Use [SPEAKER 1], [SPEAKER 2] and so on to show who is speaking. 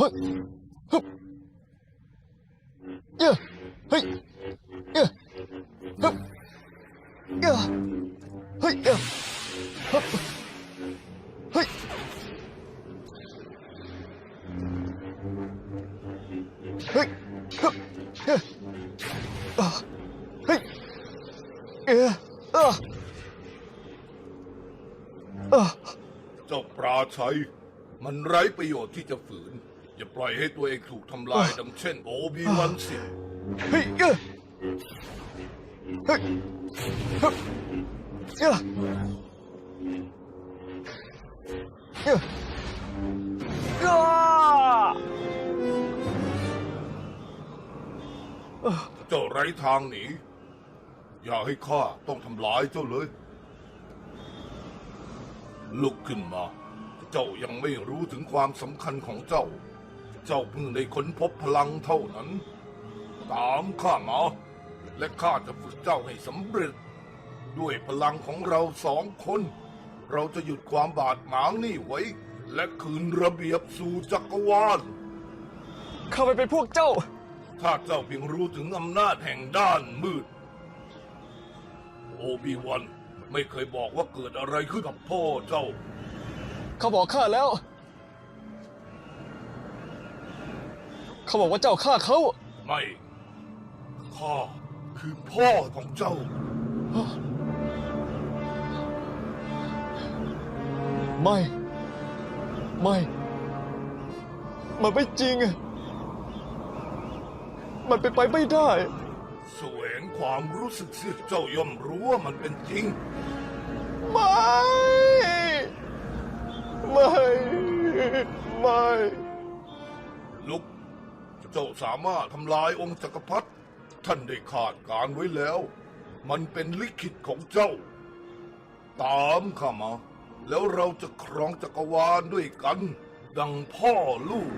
[SPEAKER 1] เฮ้ยฮึบเยอะเฮ้ยเยอะฮึบเยอะเฮ้ยเยอะฮึบเฮ้ยเฮ้ยฮึบเยอะอะเฮ้ยเยอะอะอะ
[SPEAKER 2] เจ้าปราชัย มันไร้ประโยชน์ที่จะฝืน อย่าปล่อยให้ตัวเองถูกทำลายดังเช่น โอบีวันสิ
[SPEAKER 1] เฮ้ยเอ้อเฮ้ยฮึบเอ้อเอ้ออ้า
[SPEAKER 2] เจ้าไร้ทางหนี อย่าให้ข้าต้องทำลายเจ้าเลย ลุกขึ้นมา เจ้ายังไม่รู้ถึงความสำคัญของเจ้า เจ้าเพิ่งได้ค้นพบพลังเท่านั้น ตามข้ามา และข้าจะฝึกเจ้าให้สำเร็จ ด้วยพลังของเราสองคน เราจะหยุดความบาดหมางนี่ไว้ และคืนระเบียบสู่จักรวาล
[SPEAKER 1] เข้าไปเป็นพวกเจ้า
[SPEAKER 2] ถ้าเจ้าเพียงรู้ถึงอำนาจแห่งด้านมืด โอบีวันไม่เคยบอกว่าเกิดอะไรขึ้นกับพ่อเจ้า
[SPEAKER 1] เขาบอกข้าแล้ว เขาบอกว่าเจ้าฆ่าเขา
[SPEAKER 2] ไม่ ข้าคือพ่อของเจ้า
[SPEAKER 1] ไม่ ไม่ มันไม่จริงอะมันเป็นไปไม่ได้
[SPEAKER 2] แสวงความรู้สึกสิเจ้าย่อมรู้ว่ามันเป็นจริง
[SPEAKER 1] ไม่ ไม่ ไม่
[SPEAKER 2] ลุก เจ้าสามารถทำลายองค์จักรพรรดิท่านได้คาดการไว้แล้ว มันเป็นลิขิตของเจ้า ตามข้ามา แล้วเราจะครองจักรวาลด้วยกัน ดังพ่อลูก